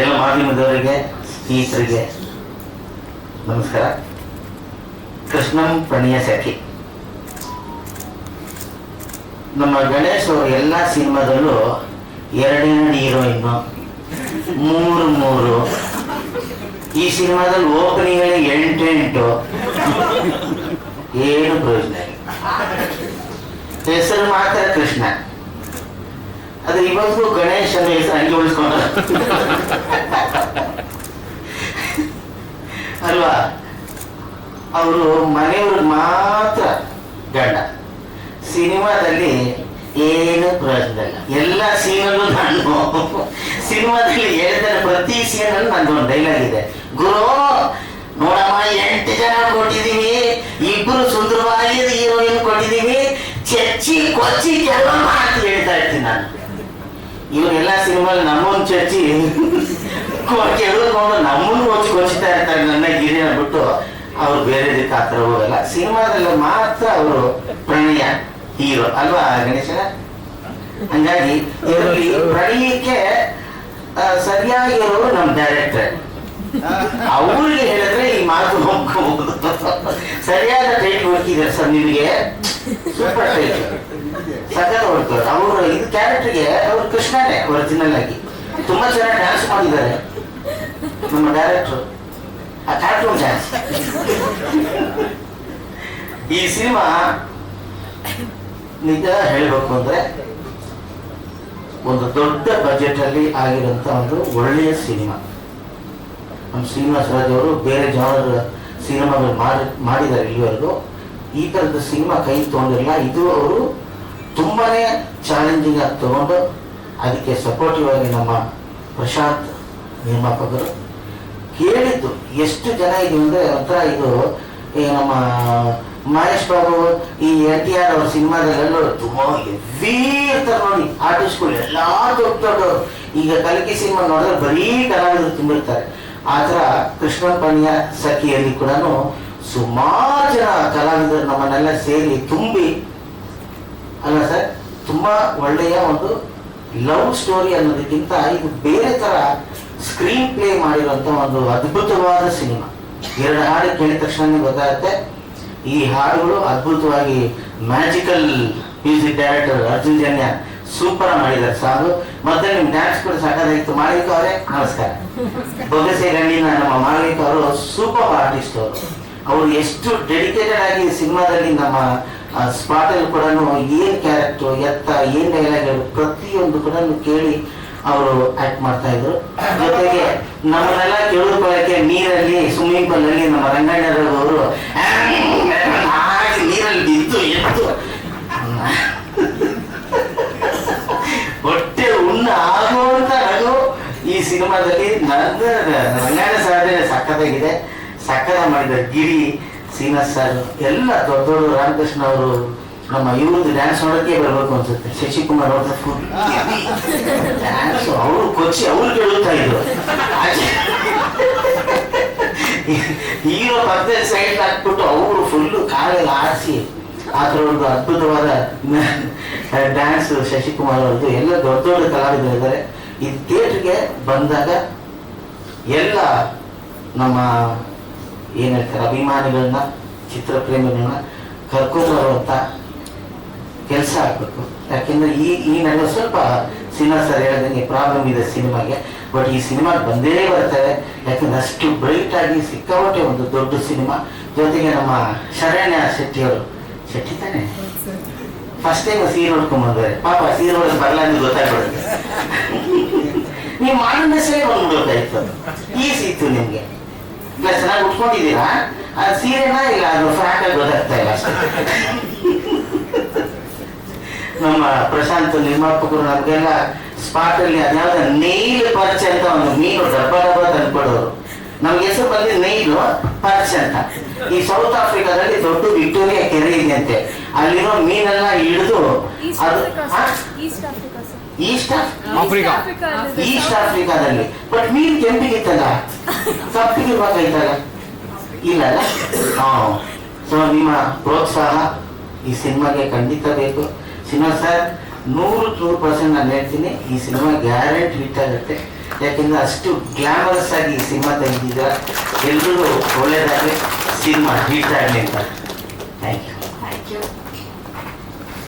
ಎಲ್ಲ ಮಾಧ್ಯಮದವರಿಗೆ, ಸ್ನೇಹಿತರಿಗೆ ನಮಸ್ಕಾರ. ಕೃಷ್ಣಂ ಪ್ರಣಯ ಸಖಿ. ನಮ್ಮ ಗಣೇಶ್ ಅವರು ಎಲ್ಲ ಸಿನಿಮಾದಲ್ಲೂ ಎರಡೆರಡು ಹೀರೋಯಿನ್ನು ಮೂರು ಮೂರು. ಈ ಸಿನಿಮಾದಲ್ಲಿ ಓಪನಿಂಗ್ ಎಂಟು ಎಂಟು ಏನು ಪ್ರಯೋಜನ ಹೆಸರು ಮಾತ್ರ ಕೃಷ್ಣ. ಅದು ಇವತ್ತು ಗಣೇಶನ ಹೆಸರು ಹಂಗೆ ಉಳಿಸ್ಕೊಂಡ ಅಲ್ವಾ ಅವರು ಮನೆಯವ್ರಿಗೆ ಮಾತ್ರ ಗಂಡ. ಸಿನಿಮಾದಲ್ಲಿ ಏನು ಪ್ರಯೋಜನ ಇಲ್ಲ. ಎಲ್ಲ ಸೀನಲ್ಲೂ ನಾನು ಸಿನಿಮಾದಲ್ಲಿ ಹೇಳ್ತಾರೆ ಪ್ರತಿ ಸೀನಲ್ಲಿ ನಂದು ಒಂದು ಡೈಲಾಗ್ ಇದೆ. ಗುರು, ನೋಡಮ್ಮ, ಎಂಟು ಜನ ಕೊಟ್ಟಿದ್ದೀವಿ ಇಬ್ರು ಸುಂದರವಾಗಿ ಹೀರೋಯಿನ್ ಕೊಟ್ಟಿದ್ದೀವಿ ಚಚ್ಚಿ ಕೊಚ್ಚಿ ಕೆಲವಮ್ಮ ಅಂತ ಹೇಳ್ತಾ ಇರ್ತೀನಿ ನಾನು. ಇವರೆಲ್ಲ ಸಿನಿಮಾಲಿ ನಮ್ಮೊಂದು ಚಚ್ಚಿ ಕೆಳಕೊಂಡು ನಮ್ಮನ್ನು ಹೊಚ್ಚಿ ಇರ್ತಾರೆ ನನ್ನ ಗಿರಿ ಬಿಟ್ಟು ಅವ್ರು ಬೇರೆ ದಿಕ್ಕ ಹತ್ರ ಹೋಗಲ್ಲ. ಸಿನಿಮಾದಲ್ಲಿ ಮಾತ್ರ ಅವರು ಪ್ರಣಯ ಹೀರೋ. ಅಲ್ವಾ ಗಣೇಶ? ಹಂಗಾಗಿ ಇದರಲ್ಲಿ ಪ್ರಣಯಕ್ಕೆ ಸರಿಯಾಗಿರೋರು ನಮ್ಮ ಡೈರೆಕ್ಟರ್ ಅವ್ರಿಗೆ ಹೇಳಿದ್ರೆ ಈ ಮಾತು ಹೋಗ್ಕೋಬಹುದು ಸರಿಯಾದ ಟೈಟ್ ಹುಡುಕಿದ್ದಾರೆ ಸರ್ ನಿಮಗೆ. ಸೂಪರ್ ಟೈಟ್ ಸಖತ್ ಹೊಡ್ತಾರೆ ಅವರು, ಇದು ಕ್ಯಾರೆಕ್ಟರ್ಗೆ ಅವರು ಕೃಷ್ಣನೇ ಒರಿಜಿನಲ್ ಆಗಿ. ತುಂಬಾ ಚೆನ್ನಾಗಿ ಡ್ಯಾನ್ಸ್ ಮಾಡಿದ್ದಾರೆ. ನಮ್ಮ ಡೈರೆಕ್ಟರ್ ಆ ಕಾರ್ಟೂನ್ ಡ್ಯಾನ್ಸ್ ಈ ಸಿನಿಮಾ ನಿಜ ಹೇಳಬೇಕು ಅಂದ್ರೆ ಒಂದು ದೊಡ್ಡ ಬಜೆಟ್ ಅಲ್ಲಿ ಆಗಿರುವಂತ ಒಂದು ಒಳ್ಳೆಯ ಸಿನಿಮಾ ನಮ್ಮ ಶ್ರೀನಿವಾಸ ರಾಜ್ ಅವರು ಬೇರೆ ಜನರ ಸಿನಿಮಾಗಳು ಮಾಡಿ ಮಾಡಿದ್ದಾರೆ ಇಲ್ಲಿವರೆಗೂ. ಈ ತರದ ಸಿನಿಮಾ ಕೈ ತಗೊಂಡಿಲ್ಲ ಇದು ಅವರು ತುಂಬಾನೇ ಚಾಲೆಂಜಿಂಗ್ ಆಗಿ ತಗೊಂಡು, ಅದಕ್ಕೆ ಸಪೋರ್ಟಿವ್ ಆಗಿ ನಮ್ಮ ಪ್ರಶಾಂತ್ ನಿರ್ಮಾಪಕರು ಕೇಳಿದ್ದು ಎಷ್ಟು ಜನ ಇದು ಅಂದ್ರೆ ಒಂಥರ ಇದು, ಈ ನಮ್ಮ ಮಹೇಶ್ ಬಾಬು, ಈ ಎನ್ ಟಿ ಆರ್ ಅವ್ರ ಸಿನಿಮಾದಲ್ಲೆಲ್ಲೂ ತುಂಬಾ ಹೆವಿ ಇರ್ತಾರೆ ನೋಡಿ. ಆರ್ಟಿಸ್ಟ್ಗಳು ಎಲ್ಲಾ ದೊಡ್ಡ ದೊಡ್ಡವರು ಈಗ ಕಲಿಕೆ ಸಿನಿಮಾ ನೋಡಿದ್ರೆ ಬರೀ ಕಲಾವಿದರು ತುಂಬಿರ್ತಾರೆ. ಆ ಥರ ಕೃಷ್ಣ ಪಣ್ಯ ಸಖಿಯಲ್ಲಿ ಕೂಡ ಸುಮಾರು ಜನ ಕಲಾವಿದರು ನಮ್ಮನ್ನೆಲ್ಲ ಸೇರಿ ತುಂಬಿ, ಅಲ್ಲ ಸರ್, ತುಂಬಾ ಒಳ್ಳೆಯ ಒಂದು ಲವ್ ಸ್ಟೋರಿ ಅನ್ನೋದಕ್ಕಿಂತ ಇದು ಬೇರೆ ತರ ಸ್ಕ್ರೀನ್ ಪ್ಲೇ ಮಾಡಿರುವಂತ ಒಂದು ಅದ್ಭುತವಾದ ಸಿನಿಮಾ. ಎರಡು ಹಾಡು ಕೇಳಿದ ತಕ್ಷಣ ಗೊತ್ತಾಗುತ್ತೆ. ಈ ಹಾಡುಗಳು ಅದ್ಭುತವಾಗಿ magical music director Arjun Janya super ಮಾಡಿದ್ದಾರೆ ಸಾಂಗ್ ಮತ್ತೆ ನಿಮ್ ಡ್ಯಾನ್ಸ್ ಕೂಡ ಸಾಕಾಗಿತ್ತು ಮಾಳವಿಕ ಅವರೇ ನಮಸ್ಕಾರ. ಬೊಗಸೆ ಗಣ್ಣಿನ ನಮ್ಮ ಮಾಳವಿಕ ಅವರು ಸೂಪರ್ ಆರ್ಟಿಸ್ಟ್ ಅವರು. ಅವರು ಎಷ್ಟು ಡೆಡಿಕೇಟೆಡ್ ಆಗಿ ಸಿನಿಮಾದಲ್ಲಿ ನಮ್ಮ ಸ್ಪಾಟ್ ಅಲ್ಲಿ ಕೂಡ ಏನ್ ಕ್ಯಾರೆಕ್ಟರ್ ಎತ್ತ ಏನ್ ಡೈಲಾಗ್ ಪ್ರತಿಯೊಂದು ಕೂಡ ಕೇಳಿ ಅವರು ಆಕ್ಟ್ ಮಾಡ್ತಾ ಇದ್ರು. ಜೊತೆಗೆ ನಮ್ಮನ್ನೆಲ್ಲ ತಿಳಿದುಕೊಳ್ಳಕ್ಕೆ ನೀರಲ್ಲಿ ಸ್ವಿಮ್ಮಿಂಗ್ ಪೂಲ್ ಅಲ್ಲಿ ನಮ್ಮ ರಂಗಣ್ಣರವರು ನೀರಲ್ಲಿ ಬಿದ್ದು ಎದ್ದು. ಹೊಟ್ಟೆ ಉಣ್ಣ ಆಗುವಂತ ನಗು ಈ ಸಿನಿಮಾದಲ್ಲಿ ನನ್ನ ರಂಗಾಯಣ ಸಾಧನೆ ಸಕ್ಕತ್ತಾಗಿದೆ ಸಕ್ಕದ ಮಾಡಿದ ಗಿರಿ ಸೀನಸ್ ಸರ್, ಎಲ್ಲ ದೊಡ್ಡ ದೊಡ್ಡ ರಾಮಕೃಷ್ಣ ಅವರು ನಮ್ಮ ಇವ್ರದ್ದು ಡ್ಯಾನ್ಸ್ ನೋಡಕ್ಕೆ ಬರ್ಬೇಕು ಅನ್ಸುತ್ತೆ. ಶಶಿಕುಮಾರ್ ಅವ್ರ ಡ್ಯಾನ್ಸ್ ಅವರು ಕೊಚ್ಚಿ ಅವ್ರು ಕೇಳುತ್ತಾ ಇದ್ರು. ಹೀರೋ ಪಕ್ಕದಲ್ಲಿ ಸೈಡ್ ಹಾಕ್ಬಿಟ್ಟು ಅವರು ಫುಲ್ಲು ಕಾಲೆಲ್ಲ ಆರಿಸಿ ಆ ಥರ ಒಂದು ಅದ್ಭುತವಾದ ಡ್ಯಾನ್ಸ್ ಶಶಿಕುಮಾರ್ ಅವ್ರದ್ದು. ಎಲ್ಲ ದೊಡ್ಡ ದೊಡ್ಡ ಕಲಾವಿದರು ಇದ್ದಾರೆ. ಈ ಥಿಯೇಟ್ರಿಗೆ ಬಂದಾಗ ಎಲ್ಲ ನಮ್ಮ, ಏನ್ ಹೇಳ್ತಾರೆ, ಅಭಿಮಾನಿಗಳನ್ನ, ಚಿತ್ರಪ್ರೇಮಿಗಳನ್ನ ಕರ್ಕೊಂಬರುವಂತ ಕೆಲಸ ಆಗ್ಬೇಕು. ಯಾಕೆಂದ್ರೆ ಈ ಈ ನನಗೆ ಸ್ವಲ್ಪ ಸಿನಿಮಾ ಸರ್ ಹೇಳ್ದಂಗೆ ಪ್ರಾಬ್ಲಮ್ ಇದೆ ಸಿನಿಮಾಗೆ. ಬಟ್ ಈ ಸಿನಿಮಾ ಬಂದೇ ಬರ್ತದೆ ಯಾಕಂದ್ರೆ ಅಷ್ಟು ಬ್ರೈಟ್ ಆಗಿ ಸಿಕ್ಕಾಪಟ್ಟೆ ಒಂದು ದೊಡ್ಡ ಸಿನಿಮಾ. ಜೊತೆಗೆ ನಮ್ಮ ಶರಣ್ಯ ಶೆಟ್ಟಿಯವರು. ಶೆಟ್ಟಿ ತಾನೆ? ಫಸ್ಟ್ ಟೈಮ್ ಸೀರೆ ನೋಡ್ಕೊಂಡ್ ಬಂದ್ರೆ ಪಾಪ ಸೀರೆ ನೋಡೋದು ಬರಲ್ಲ ಅಂತ ಗೊತ್ತಾಗ್ಬಿಡುತ್ತೆ. ನೀವು ಮಾಡಿದ ಸೇವೆ ಬಂದ್ಬಿಡ್ಬೇಕಾಯ್ತು ಈಸ್ ಇತ್ತು ನಿಮ್ಗೆ. ಇಲ್ಲ, ಚೆನ್ನಾಗಿ ಉಟ್ಕೊಂಡಿದ್ದೀರಾ? ಆ ಸೀರೆನಾ ಇಲ್ಲ, ಅದು ಫ್ರಾಕ್ ಆಗಿ ಗೊತ್ತಾಗ್ತಾ ಇಲ್ಲ ಅಷ್ಟೇ. ನಮ್ಮ ಪ್ರಶಾಂತ್ ನಿರ್ಮಾಪಕರು ನಮಗೆಲ್ಲ ಸ್ಪಾಟ್ ಅಲ್ಲಿ ಅದ್ಯಾವ್ದ ನೈಲ್ ಪರ್ಚ್ ಅಂತ ಒಂದು ಮೀನು ಡಬ್ಬ ಡಬ್ಬ ತಂದ್ಕೊಡೋರು ನಮ್ಗೆ ಹೆಸರು ಬಂದಿದ್ದು ನೈಲು ಪರ್ಚ್ ಅಂತ. ಈ ಸೌತ್ ಆಫ್ರಿಕಾದಲ್ಲಿ ದೊಡ್ಡ ವಿಕ್ಟೋರಿಯಾ ಕೆರೆ ಇದೆ ಅಂತೆ. ಅಲ್ಲಿರೋ ಮೀನೆಲ್ಲ ಹಿಡಿದು ಅದು east Africa east Africa. East ಆಫ್ರಿಕಾದಲ್ಲಿ ಬಟ್ ಮೀನ್ ಕೆಂಪಿಗಿತ್ತಲ್ಲ? ಕಪ್ಪಿಗಿರ್ಬೇಕಾಯ್ತಲ್ಲ ಇಲ್ಲಲ್ಲ ಹಾ. ಸೊ ನಿಮ್ಮ ಪ್ರೋತ್ಸಾಹ ಈ ಸಿನಿಮಾಗೆ ಖಂಡಿತ ಬೇಕು. ಸಿನಿಮಾ ಸರ್, ನೂರು ನೂರು ಪರ್ಸೆಂಟ್ ನಾನು ಹೇಳ್ತೀನಿ, ಈ ಸಿನಿಮಾ ಗ್ಯಾರಂಟಿ ಹಿಟ್ ಆಗುತ್ತೆ. ಯಾಕೆಂದರೆ ಅಷ್ಟು ಗ್ಲಾಮರಸ್ ಆಗಿ ಈ ಸಿನಿಮಾ ತೆಗೆದಿದ್ದ ಎಲ್ಲರೂ ಒಳ್ಳೆಯದಾಗಲಿ ಸಿನಿಮಾ ಹಿಟ್ ಆಗಲಿ ಅಂತ. Thank you thank you